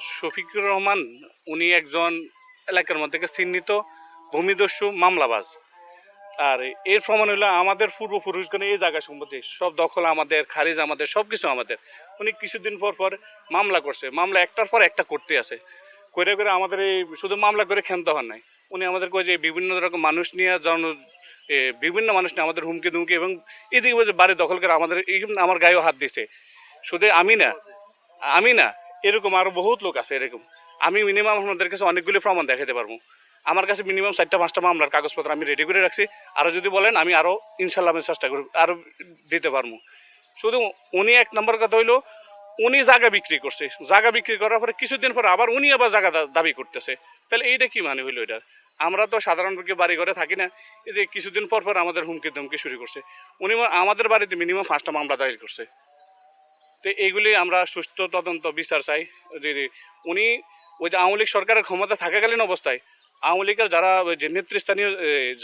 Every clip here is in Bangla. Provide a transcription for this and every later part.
শফিকুর রহমান, উনি একজন এলাকার মধ্যে চিহ্নিত ভূমিদস্যু মামলাবাজ। আর এর প্রমাণ হলো আমাদের পূর্বপুরুষগণ এই জায়গা সম্পত্তি সব দখল আমাদের, খারিজ আমাদের সব কিছু আমাদের। উনি কিছুদিন পর পর মামলা করছে। মামলা একটার পর একটা করতে আছে। করে করে আমাদের এই শুধু মামলা করে ক্ষান্ত হন নাই। উনি আমাদের কয়ে যে বিভিন্ন রকম মানুষ নিয়ে জন বিভিন্ন মানুষ নিয়ে আমাদের হুমকি দুমকি এবং এদিকে বাড়ি দখল করে আমাদের, এই আমার গায়েও হাত দিছে। শুধু আমি না আমি না এরকম আরও বহুত লোক আছে এরকম। আমি মিনিমাম আপনাদের কাছে অনেকগুলি প্রমাণ দেখাতে পারব। আমার কাছে মিনিমাম চারটা, পাঁচটা মামলার কাগজপত্র আমি রেডি করে রাখছি। আরও যদি বলেন, আমি আরও ইনশাল্লাহ আমি চেষ্টা করি আরও দিতে পারব। শুধু উনি এক নম্বর কথা হইল, উনি জায়গা বিক্রি করছে। জায়গা বিক্রি করার পরে কিছুদিন পরে আবার উনি আবার জায়গা দাবি করতেছে। তাহলে এইটা কি মানে হইল এটা? আমরা তো সাধারণ বাড়ি ঘরে থাকি না। এই যে কিছুদিন পর পর আমাদের হুমকি ধমকি শুরু করছে। উনি আমাদের বাড়িতে মিনিমাম পাঁচটা মামলা দায়ের করছে। তো এইগুলি আমরা সুস্থ তদন্ত বিচার চাই। যে যে উনি ওই যে আওয়ামী লীগ সরকারের ক্ষমতা থাকাকালীন অবস্থায় আওয়ামী লীগের যারা ওই যে নেতৃস্থানীয়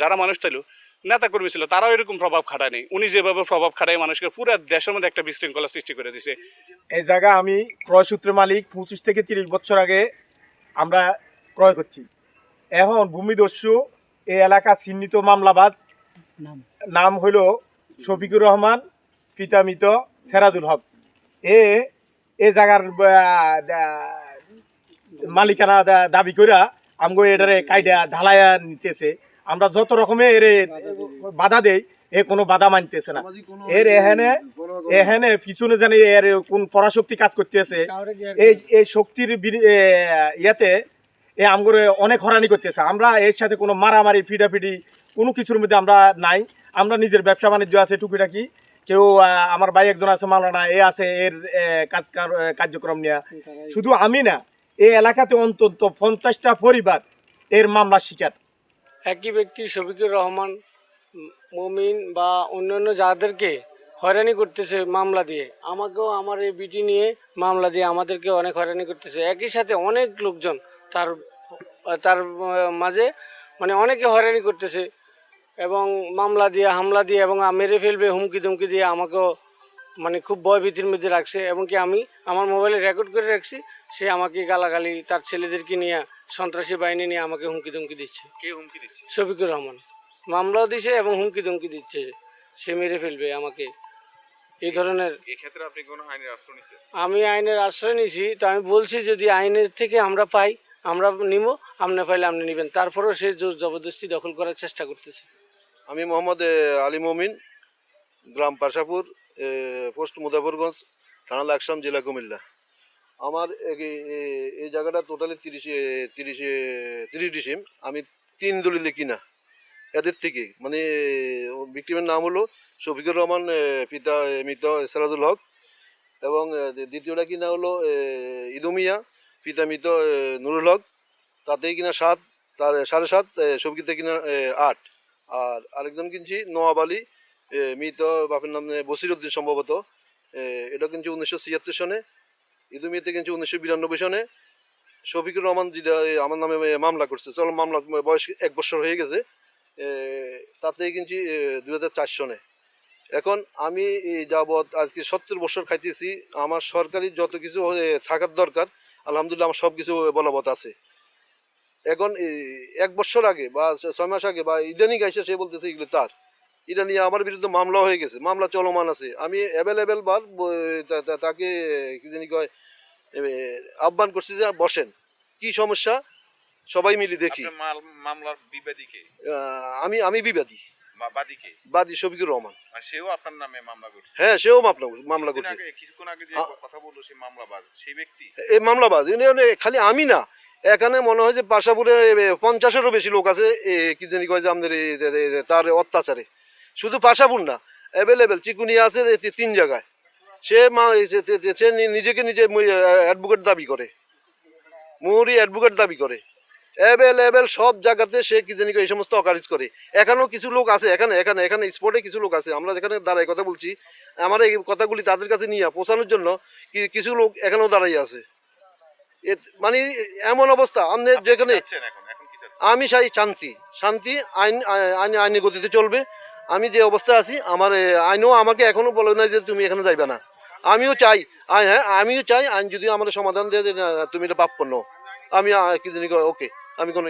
যারা মানুষ ছিল নেতা কর্মী ছিল তারাও এরকম প্রভাব খাটায়নি উনি যেভাবে প্রভাব খাটায় মানুষকে পুরো দেশের মধ্যে একটা বিশৃঙ্খলা সৃষ্টি করে দিছে। এই জায়গা আমি ক্রয় সূত্রে মালিক পঁচিশ থেকে তিরিশ বছর আগে আমরা ক্রয় করছি। এখন ভূমিদস্যু এই এলাকা চিহ্নিত মামলাবাজ নাম হইল শফিকুর রহমান পিতামিত সেরাজুল হক। এ এ জায়গার মালিকানা দাবি কইরা আমগো এটারে কাইডা ঢালাইয়া নিতেছে। আমরা যত রকমের এর বাধা দেই এ কোনো বাধা মানতেছে না। এর এখানে এখানে পিছনে জানি এর কোন পরাশক্তি কাজ করতেছে। এই এই শক্তির ইয়াতে এ আমগরে অনেক হরানি করতেছে। আমরা এর সাথে কোনো মারামারি ফিডাফিডি কোনো কিছুর মধ্যে আমরা নাই। আমরা নিজের ব্যবসা বাণিজ্য আছে টুকিটাকি। কেউ আমার ভাই একজন আছে মালানা এ আছে এর কাজ কার্যক্রম নিয়ে। শুধু আমি না, এই এলাকাতে অন্তত পঞ্চাশটা পরিবার এর মামলা শিকার। একই ব্যক্তি শফিকুর রহমান, মমিন বা অন্যান্য যাদেরকে হয়রানি করতেছে মামলা দিয়ে। আমাকেও আমার এই বিটি নিয়ে মামলা দিয়ে আমাদেরকে অনেক হয়রানি করতেছে। একই সাথে অনেক লোকজন তার তার মাঝে মানে অনেকে হয়রানি করতেছে। এবং মামলা দিয়ে হামলা দিয়ে এবং মেরে ফেলবে হুমকি ধুমকি দিয়ে আমাকেও মানে খুব ভয় ভীতির মধ্যে রাখছে এবং কি আমি আমার মোবাইলে রেকর্ড করে রাখছি সে আমাকে গালাগালি তার ছেলেদেরকে নিয়ে সন্ত্রাসী বাহিনী নিয়ে আমাকে হুমকি ধুমকি দিচ্ছে। কে হুমকি দিচ্ছে? শফিকুর রহমান। মামলাও দিছে এবং হুমকি ধুমকি দিচ্ছে সে মেরে ফেলবে আমাকে। এই ধরনের ক্ষেত্রে আপনি কোনো আইনের আশ্রয় নিচ্ছেন? আমি আইনের আশ্রয় নিছি তো আমি বলছি যদি আইনের থেকে আমরা পাই আমরা নিব আপনি পাইলে আপনি নেবেন। তারপরেও সে জোর জবরদস্তি দখল করার চেষ্টা করতেছে। আমি মোহাম্মদ আলী মমিন, গ্রাম পাশাপুর পোস্ট মুজাফরগঞ্জ থানা লাকসাম, জেলা কুমিল্লা। আমার এই জায়গাটা টোটালি তিরিশে তিরিশে তিরিশ ডিসিম আমি তিন দলিলে কিনা এদের থেকে। মানে ভিক্টিমের নাম হলো শফিকুর রহমান পিতা মৃত সেরাজুল হক এবং দ্বিতীয়টা কিনা হলো ইদুমিয়া পিতা মৃত নুরুল হক। তাতেই কিনা সাত, তার সাড়ে সাত শফিকিতে কিনা আট। আর আরেকজন কিনছি নোয়াব আলী মৃত বাপের নাম বসির উদ্দিন সম্ভবত। এটা কিনছি উনিশশো ছিয়াত্তর সনে ইদুমিয়াতে কিনছি উনিশশো বিরানব্বই সনে। শফিকুর রহমান যেটা আমার নামে মামলা করছে। চলো, মামলা, বয়স এক বছর হয়ে গেছে। তাতে কিনছি দুই হাজার সনে। এখন আমি যাবৎ আজকে সত্তর বছর খাইতেছি। আমার সরকারি যত কিছু থাকার দরকার, আলহামদুলিল্লাহ আমার সব কিছু বলবৎ আছে। এখন এক বছর আগে বা ছয় মাস আগে বা ইদানিং আইসে সে বলতেছে এগুলো তার। এটা নিয়ে আমার বিরুদ্ধে মামলা হয়ে গেছে মামলা চলমান আছে। আমি অ্যাভেলেবেল বার ব- তাকে কি জানি কয় আহ্বান করছি যে বসেন। কি সমস্যা? সবাই মিলে দেখি। মামলার বিবাদীকে আমি আমি বিবাদী। বাদীকে বাদী শফিকুর রহমান। সেও আপনার নামে মামলা করছে। হ্যাঁ সেও মামলা মামলা করছে। কিছুক্ষণ আগে যে কথা বলল সেই মামলাবাজ সেই ব্যক্তি? এই মামলাবাজ ইনি খালি আমি না। এখানে মনে হয় যে পাশাপুরে পঞ্চাশেরও বেশি লোক আছে কি জানি কয় যে আমাদের তার অত্যাচারে। শুধু পাশাপুর না অ্যাভেলেবেল চিকুনি আছে তিন জায়গায়। সে মা সে- নিজেকে নিজে অ্যাডভোকেট দাবি করে। মুহুরি অ্যাডভোকেট দাবি করে। অ্যাভেলেবেল সব জায়গাতে সে কি জানি এই সমস্ত অকারিজ করে। এখানেও কিছু লোক আছে, এখানে এখানে এখানে স্পটে কিছু লোক আছে। আমরা যেখানে দাঁড়াই কথা বলছি, আমার এই কথাগুলি তাদের কাছে নিয়ে পৌঁছানোর জন্য কিছু লোক এখানেও দাঁড়াই আছে। মানে এমন অবস্থা আপনি যেখানে আমি চাই শান্তি। শান্তি আইন আইন আইনের গতিতে চলবে। আমি যে অবস্থায় আছি আমার আইনও আমাকে এখনও বলে না যে তুমি এখানে যাইবে না। আমিও চাই হ্যাঁ আমিও চাই আইন যদি আমাদের সমাধান দেয় যে তুমি এটা প্রাপ্য নও আমি আহ, কি ওকে আমি কোনো